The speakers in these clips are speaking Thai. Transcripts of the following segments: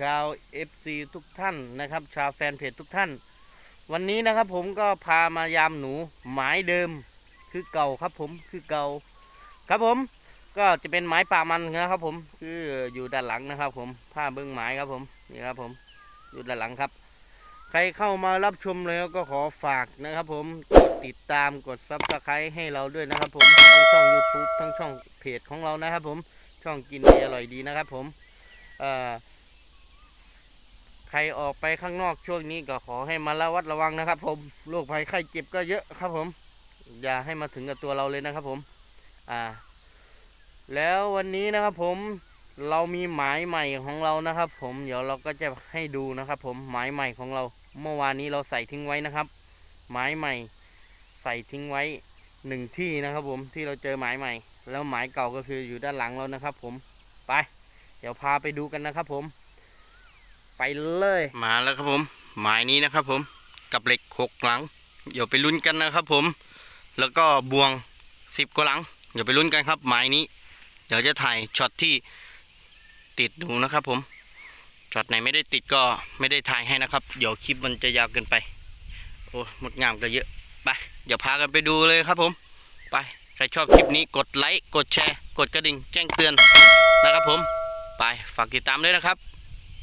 ชาว FC ทุกท่านนะครับ ชาวแฟนเพจทุกท่าน วันนี้นะครับผมก็พามายามหนูหมายเดิมคือเก่าครับผมคือเก่าครับผมก็จะเป็นไม้ป่ามันนะครับผมคืออยู่ด้านหลังนะครับ ผมผ้าเบื้องไม้ครับผมนี่ครับผมอยู่ด้านหลังครับ ใครเข้ามารับชมแล้วก็ขอฝากนะครับ ผมติดตามกดซับสไครต์ให้เราด้วยนะครับ ผมทั้งช่อง YouTube ทั้งช่องเพจของเรานะครับ ผมช่องกินดีอร่อยดีนะครับ ผมเอ่อ ใครออกไปข้างนอกช่วงนี้ก็ขอให้มาระวัดระวังนะครับ ผมโรคภัยไข้เจ็บก็เยอะครับผม อย่าให้มาถึงกับตัวเราเลยนะครับผม อ่า แล้ววันนี้นะครับผมเรามีหมายใหม่ของเรานะครับ ผมเดี๋ยวเราก็จะให้ดูนะครับ ผมหมายใหม่ของเราเมื่อวานนี้เราใส่ทิ้งไว้นะครับ หมายใหม่ ใส่ทิ้งไว้หนึ่งที่นะครับ ผมที่เราเจอหมายใหม่ แล้วหมายเก่าก็คืออยู่ด้านหลังเรานะครับ ผมไป เดี๋ยวพาไปดูกันนะครับ ผม ไปเลย มาแล้วครับผม หมายนี้นะครับผมกับเหล็กหกหลังเดี๋ยวไปลุ้นกันนะครับผม แล้วก็บวงสิบกว่าหลังเดี๋ยวไปลุ้นกันครับ หมายนี้ เดี๋ยวจะถ่ายช็อตที่ติดดูนะครับผมช็อตไหนไม่ได้ติดก็ไม่ได้ถ่ายให้นะครับ เดี๋ยวคลิปมันจะยาวเกินไป โอ้หมดงามก็เยอะไปเดี๋ยวพากันไปดูเลยครับผม ไปใครชอบคลิปนี้กดไลค์กดแชร์ กดกระดิ่งแจ้งเตือนนะครับผม ไปฝากติดตามด้วยนะครับ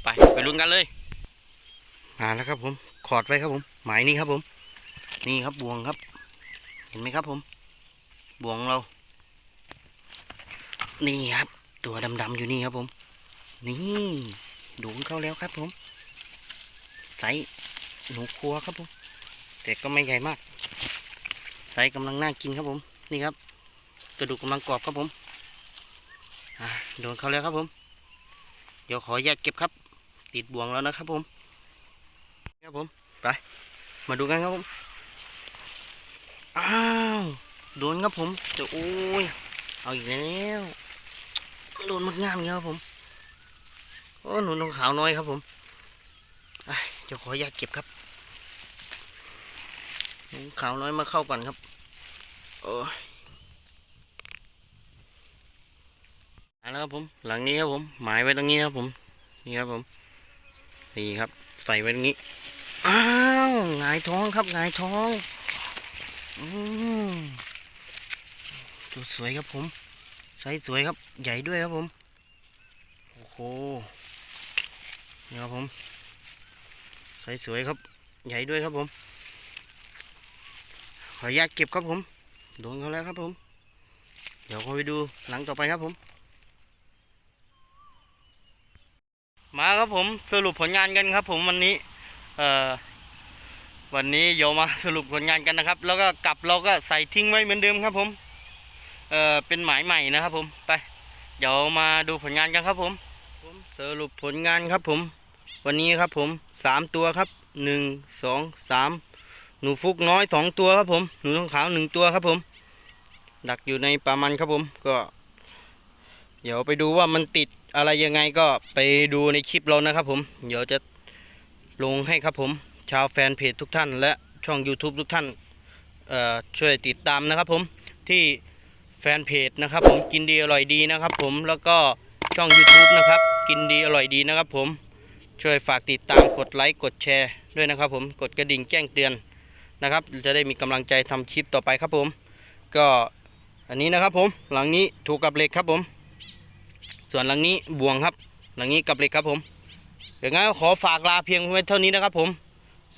ไปไปลุ้นกันเลยมาแล้วครับผมขอดไว้ครับผมหมายนี้ครับผม นี่ครับบ่วงครับ เห็นไหมครับผมบ่วงเรา นี่ครับ ตัวดำๆอยู่นี่ครับผม นี่ดูงเข้าแล้วครับผมไซส์หนูครัวครับผมแต่ก็ไม่ใหญ่มากไซส์กำลังน่ากินครับผม นี่ครับ กระดูกกำลังกรอบครับผมอ่าโดนเขาแล้วครับผม เดี๋ยวขอแยกเก็บครับ ติดบ่วงแล้วนะครับผมครับผมไปมาดูกันครับผมอ้าวโดนครับผมจะโอ้ยเอาอีกแล้วโดนมดงามอย่างเงี้ยครับผมโอ้หนูนงขาวน้อยครับผมอะเดี๋ยวขอแยกเก็บครับหนูขาวน้อยมาเข้าก่อนครับโอ้ยเอาแล้วครับผม หลังนี้ครับผม หมายไว้ตรงนี้ครับผม นี่ครับผม นี่ครับ ใส่ไว้ตรงนี้ อ้าวหงายท้องครับหงายท้องอืมตัวสวยครับผมไซส์สวยครับ ใหญ่ด้วยครับผม โอ้โหนี่ครับผมไซส์สวยครับ ใหญ่ด้วยครับผม ขออนุญาตเก็บครับผมโดนเขาแล้วครับผม เดี๋ยวเราไปดูหลังต่อไปครับผม มาครับผมสรุปผลงานกันครับ ผมวันนี้ เอ่อวันนี้เดี๋ยวมาสรุปผลงานกันนะครับ แล้วก็กลับเราก็ใส่ทิ้งไว้เหมือนเดิมครับผม เอ่อเป็นหมายใหม่นะครับ ผมไป เดี๋ยวมาดูผลงานกันครับผมผมสรุปผลงานครับผม วันนี้ครับผมสามตัวครับหนึ่งสองสามหนูฟุกน้อยสองตัวครับผม หนูทองขาวหนึ่งตัวครับผม ดักอยู่ในปลามันครับผม ก็ เดี๋ยวไปดูว่ามันติด อะไรยังไงก็ไปดูในคลิปเรานะครับผม เดี๋ยวจะลงให้ครับผม ชาวแฟนเพจทุกท่าน และช่อง YouTube ทุกท่านช่วยติดตามนะครับผมที่แฟนเพจนะครับผมกินดีอร่อยดีนะครับผมแล้วก็ช่อง YouTube นะครับกินดีอร่อยดีนะครับผมช่วยฝากติดตามกดไลค์กดแชร์ด้วยนะครับผมกดกระดิ่งแจ้งเตือนนะครับ จะได้มีกำลังใจทำคลิปต่อไปครับผม ก็อันนี้นะครับผมหลังนี้ถูกกับเหล็กครับผม ส่วนหลังนี้บ่วงครับ หลังนี้กับเหล็กครับผมอย่างงั้นขอฝากลาเพียงไว้เท่านี้นะครับผม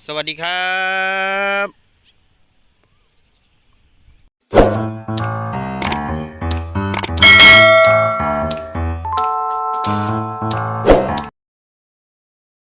สวัสดีครับ